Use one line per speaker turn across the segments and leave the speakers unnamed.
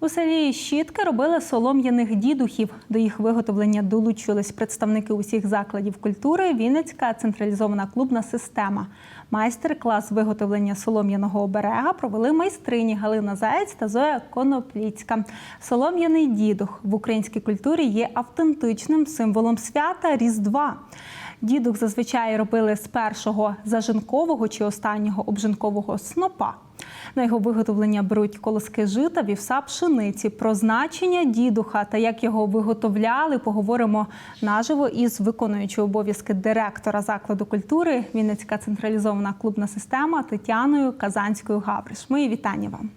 У селі Щітки робили солом'яних дідухів. До їх виготовлення долучились представники усіх закладів культури. Вінницька централізована клубна система. Майстер-клас виготовлення солом'яного оберега провели майстрині Галина Заєць та Зоя Конопліцька. Солом'яний дідух в українській культурі є автентичним символом свята Різдва. Дідух зазвичай робили з першого зажинкового чи останнього обжинкового снопа. На його виготовлення беруть колоски жита, вівса пшениці. Про значення дідуха та як його виготовляли, поговоримо наживо із виконуючою обов'язки директора закладу культури Вінницька централізована клубна система Тетяною Казанською Гавриш. Мої вітання вам.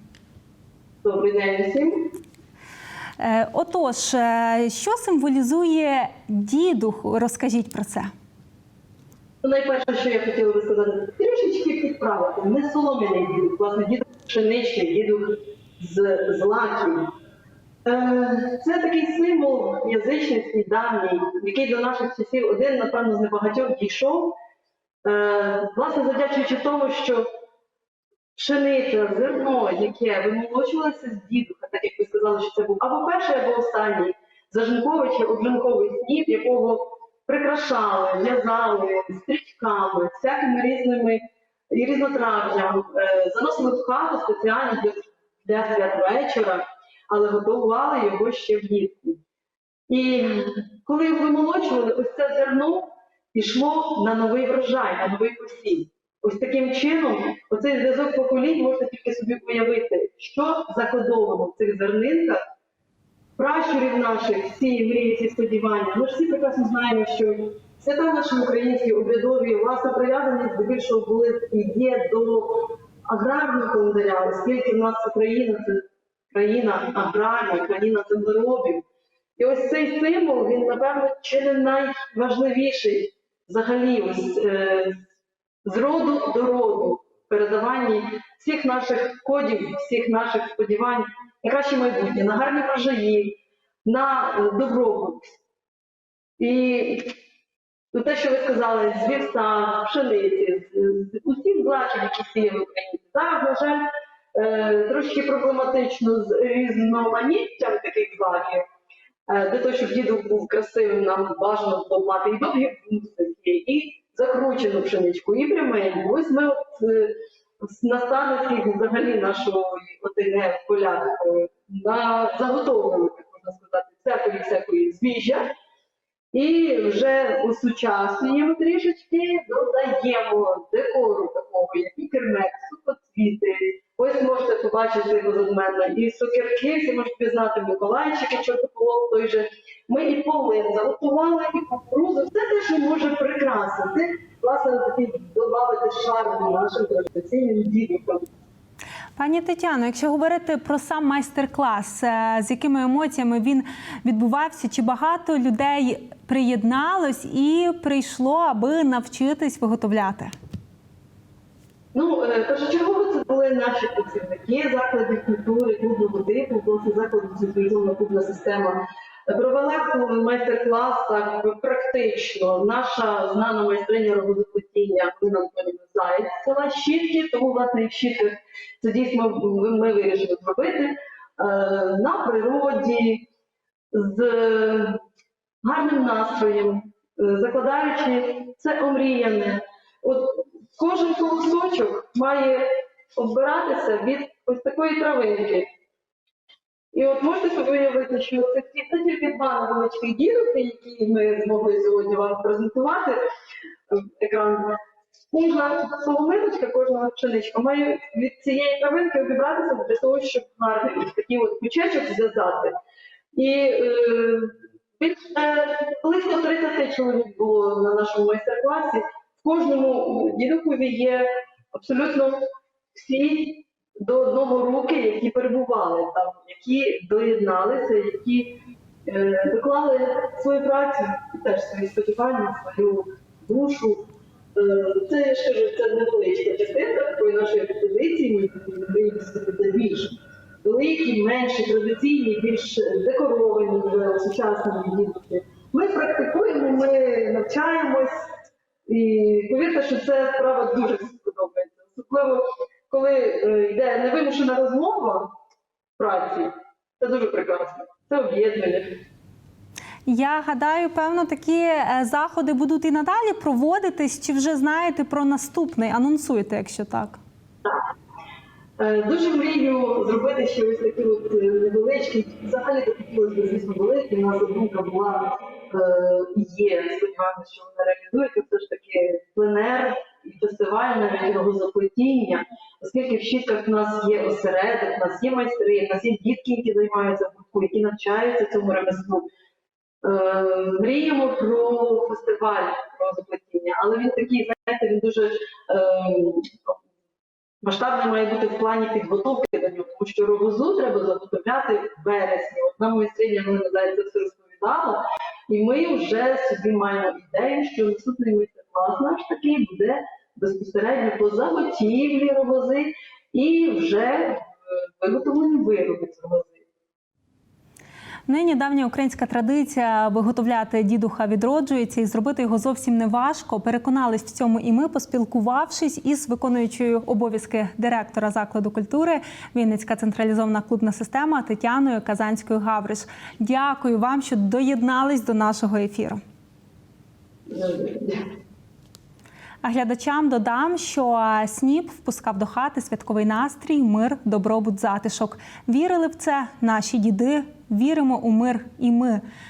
Добрий день усім.
Е, Отож, е, що символізує дідух? Розкажіть про це.
Ну, найперше, що я хотіла би сказати, трішечки підправити. Не солом'яний дідух, власне, дідух пшеничний, дідух з, з лаків. Е, це такий символ язичницький давній, який до наших часів один, напевно, з небагатьох дійшов. Е, власне, завдячуючи тому, що пшениця, зерно, яке вимолочувалося з дідуха, так як ви сказали, що це був або перший, або останній зажинковий чи обжинковий сніп, якого прикрашали, в'язали стрічками, всякими різними і різнотрав'ям, е, заносили в хату спеціально для, для святвечора, але готували його ще влітку. І коли вимолочували, ось це зерно пішло на новий врожай, на новий посів. Ось таким чином, оцей зв'язок поколінь можна тільки собі уявити, що закодовано в цих зернинках, пращурів наших, всі мрії, ці сподівання. Ми ж всі прекрасно знаємо, що свята наші українські обрядові, власне, прив'язані здебільшого були і є до аграрного календаря, оскільки в нас Україна це країна аграрна, країна землеробів. І ось цей символ, він, напевно, чи не найважливіший взагалі ось, е, з роду до роду передаванні всіх наших кодів, всіх наших сподівань на краще майбутнє, на гарні врожаї, на е, добробут. І ну, те, що ви сказали, з вівса, пшениці, з, усіх злачів, які сіяли українці. Зараз, на жаль, е, трошки проблематично з різноманіттям таких злаків. Е, Для того, щоб дідух був красивим, нам бажано було мати і довгі вусики, і закручену пшеничку, і пряменьку. Ось ми от е, на станицях взагалі нашого ОТГ в полях на заготовлено, так можна сказати, всякої всякої збіжжя. І вже усучаснюємо трішечки, додаємо декору такого, як і кермек, сухоцвіти. Ось можете побачити позад мене і сокирки, всі можуть пізнати Миколайчики, чортополох той же. Ми і полин заготували, і кукурузу, все те, що може прикрасити, власне, такий додати шарму нашим традиційним дідухам.
Пані Тетяно, якщо говорити про сам майстер-клас, е, з якими емоціями він відбувався, чи багато людей приєдналось і прийшло, аби навчитись виготовляти?
Ну, е, першочергово це були наші працівники закладів культури, клубного типу, власне закладу централізована клубна система. Провела майстер-клас практично. Наша знана майстриня роботоплетіння Галина Антонівна Села Щітки, тому власне і в Щітках це дійсно ми, вирішили зробити е, на природі з гарним настроєм, е, закладаючи це омріяне. От кожен колосочок має обиратися від ось такої травинки. І от можете собі уявити, що це це тільки два невеличких дірки, які ми змогли сьогодні вам презентувати екран. Кожна соломиночка, кожна пшеничка має від цієї травинки обібратися для того, щоб гарний такий от кучечок зв'язати. І е, більше близько 30 чоловік було на нашому майстер-класі. В кожному дідухові є абсолютно всі до одного руки, які перебували там, які доєдналися, які е, доклали свою працю, теж свої сподівання, свою душу. Е, це я ж це невеличка частинка такої нашої експозиції, ми повинні це більш великі, менші, традиційні, більш декоровані, вже сучасні дітки. Ми практикуємо, ми навчаємось, і повірте, що це справа дуже сподобається. Особливо, коли е, йде невимушена розмова в праці, дуже прекрасно. Це об'єднання.
Я гадаю, певно, такі е, заходи будуть і надалі проводитись. Чи вже знаєте про наступний? Анонсуйте, якщо так.
Е, Дуже мрію зробити ще ось такі от е, невеличкі, взагалі б, звісно, великі. У нас задумка була і є. Сподіваємося, що вона реалізується. Все ж таки пленер і фестиваль навіть рогозаплетіння, оскільки в Щітках в нас є осередок, в нас є майстри, в нас є дітки, які займаються в які навчаються цьому ремеслу. Е, мріємо про фестиваль про розоплетіння, але він такий, знаєте, він дуже е, масштабний має бути в плані підготовки до нього, тому що рогозу треба заготовляти в вересні. От нам майстриня Галина це все розповідала, і ми вже собі маємо ідею, що наступний майстер-клас наш такий буде безпосередньо по заготівлі рогози і вже е, виготовлені вироби з рогози.
Нині давня українська традиція виготовляти дідуха відроджується і зробити його зовсім не важко. Переконались в цьому і ми, поспілкувавшись із виконуючою обов'язки директора закладу культури Вінницька централізована клубна система Тетяною Казанською Гавриш. Дякую вам, що доєднались до нашого ефіру. А глядачам додам, що СНІП впускав до хати святковий настрій, мир, добробут, затишок. Вірили в це наші діди. Віримо у мир і ми.